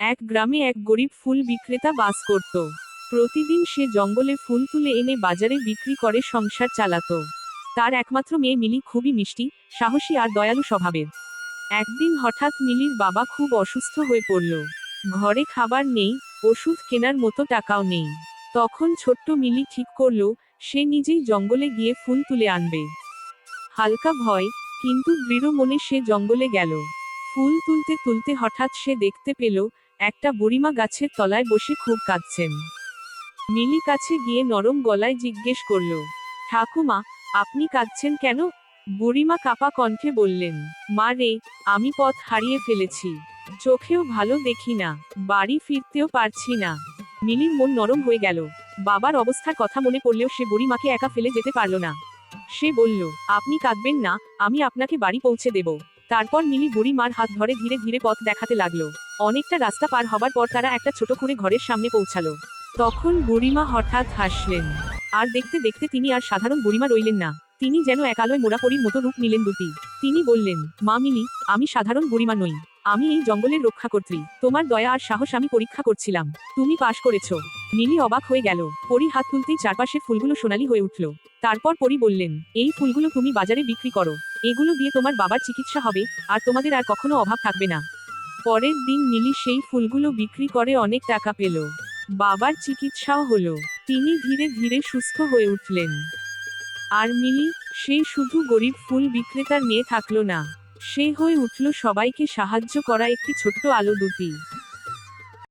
এক গ্রামে এক গরিব ফুল বিক্রেতা বাস করত। প্রতিদিন সে জঙ্গলে ফুল তুলে এনে বাজারে বিক্রি করে, সংসার চালাতো। তার একমাত্র মেয়ে মিলি খুবই মিষ্টি, সাহসী আর দয়ালু স্বভাবের। একদিন হঠাৎ মিলির বাবা খুব অসুস্থ হয়ে পড়ল। ঘরে খাবার নেই, ওষুধ কেনার মতো টাকাও নেই। তখন ছোট্ট মিলি ঠিক করল, সে নিজেই জঙ্গলে গিয়ে ফুল তুলে আনবে। হালকা ভয়, কিন্তু দৃঢ় মনে সে জঙ্গলে গেল। ফুল তুলতে তুলতে হঠাৎ সে দেখতে পেল একটা বুড়িমা গাছের তলায় বসে খুব কাঁদছেন। মিলি কাছে গিয়ে নরম গলায় জিজ্ঞেস করল, ঠাকুমা, আপনি কাঁদছেন কেন? বুড়িমা কাপা কণ্ঠে বললেন, মা রে, আমি পথ হারিয়ে ফেলেছি। চোখেও ভালো দেখি না, বাড়ি ফিরতেও পারছি না। মিলির মন নরম হয়ে গেল। বাবার অবস্থার কথা মনে পড়লেও সে বুড়িমাকে একা ফেলে যেতে পারল না। সে বলল, আপনি কাঁদবেন না, আমি আপনাকে বাড়ি পৌঁছে দেব। তারপর মিলি বুড়ি মার হাত ধরে ধীরে ধীরে পথ দেখাতে লাগল। অনেকটা রাস্তা পার হবার পর তারা একটা ছোট করে ঘরের সামনে পৌঁছালো। তখন বুড়িমা হঠাৎ হাসলেন। আর দেখতে দেখতে তিনি আর সাধারণ বুড়িমা রইলেন না। তিনি যেন এক আলোয় মোড়াপড়ির মতো রূপ নিলেন দুটি। তিনি বললেন, মা মিলি আমি সাধারণ বুড়িমা নই। আমি এই জঙ্গলের রক্ষাকর্ত্রী। তোমার দয়া আর সাহস আমি পরীক্ষা করছিলাম। তুমি পাশ করেছ। মিলি অবাক হয়ে গেল। পরি হাত তুলতেই চারপাশের ফুলগুলো সোনালি হয়ে উঠল। তারপর পরি বললেন, এই ফুলগুলো তুমি বাজারে বিক্রি করো। এগুলো দিয়ে তোমার বাবার চিকিৎসা হবে, আর তোমাদের আর কখনো অভাব থাকবে না। পরের দিন মিলি সেই ফুলগুলো বিক্রি করে অনেক টাকা পেল। বাবার চিকিৎসাও হলো। তিনি ধীরে ধীরে সুস্থ হয়ে উঠলেন। আর মিলি, সে শুধু গরিব ফুল বিক্রেতার মেয়ে থাকল না। সে হয়ে উঠল সবাইকে সাহায্য করা একটি ছোট্ট আলো দুটি।